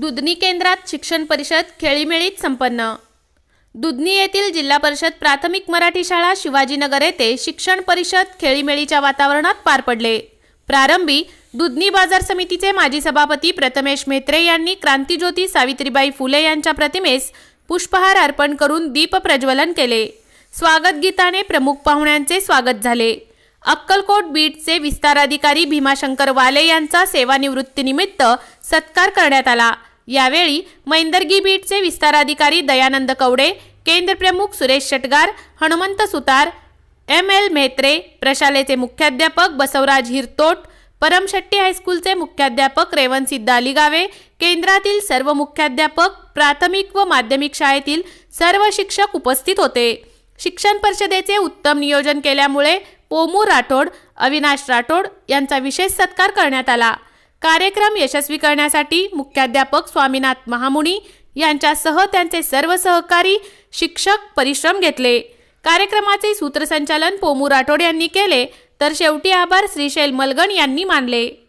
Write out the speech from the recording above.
दुधनी केंद्रात शिक्षण परिषद खेळीमेळीत संपन्न. दुधनी येथील जिल्हा परिषद प्राथमिक मराठी शाळा शिवाजीनगर येथे शिक्षण परिषद खेळीमेळीच्या वातावरणात पार पडले. प्रारंभी दुधनी बाजार समितीचे माजी सभापती प्रथमेश म्हेत्रे यांनी क्रांतीज्योती सावित्रीबाई फुले यांच्या प्रतिमेस पुष्पहार अर्पण करून दीप प्रज्वलन केले. स्वागत गीताने प्रमुख पाहुण्यांचे स्वागत झाले. अक्कलकोट बीटचे विस्तार अधिकारी भीमाशंकर वाले यांचा सेवानिवृत्तीनिमित्त सत्कार करण्यात आला. यावेळी मैंदर्गी बीटचे विस्ताराधिकारी दयानंद कवडे केंद्रप्रमुख सुरेश शटगार हनुमंत सुतार एम एल म्हेत्रे प्रशालेचे मुख्याध्यापक बसवराज हिरतोट परमशेट्टी हायस्कूलचे मुख्याध्यापक रेवण सिद्ध अलिगावे केंद्रातील सर्व मुख्याध्यापक प्राथमिक व माध्यमिक शाळेतील सर्व शिक्षक उपस्थित होते. शिक्षण परिषदेचे उत्तम नियोजन केल्यामुळे पोमू राठोड अविनाश राठोड यांचा विशेष सत्कार करण्यात आला. कार्यक्रम यशस्वी करण्यासाठी मुख्याध्यापक स्वामीनाथ महामुनी यांच्यासह त्यांचे सर्व सहकारी शिक्षक परिश्रम घेतले. कार्यक्रमाचे सूत्रसंचालन पोमू राठोड यांनी केले. तर शेवटी आभार श्रीशैल मलगण यांनी मानले.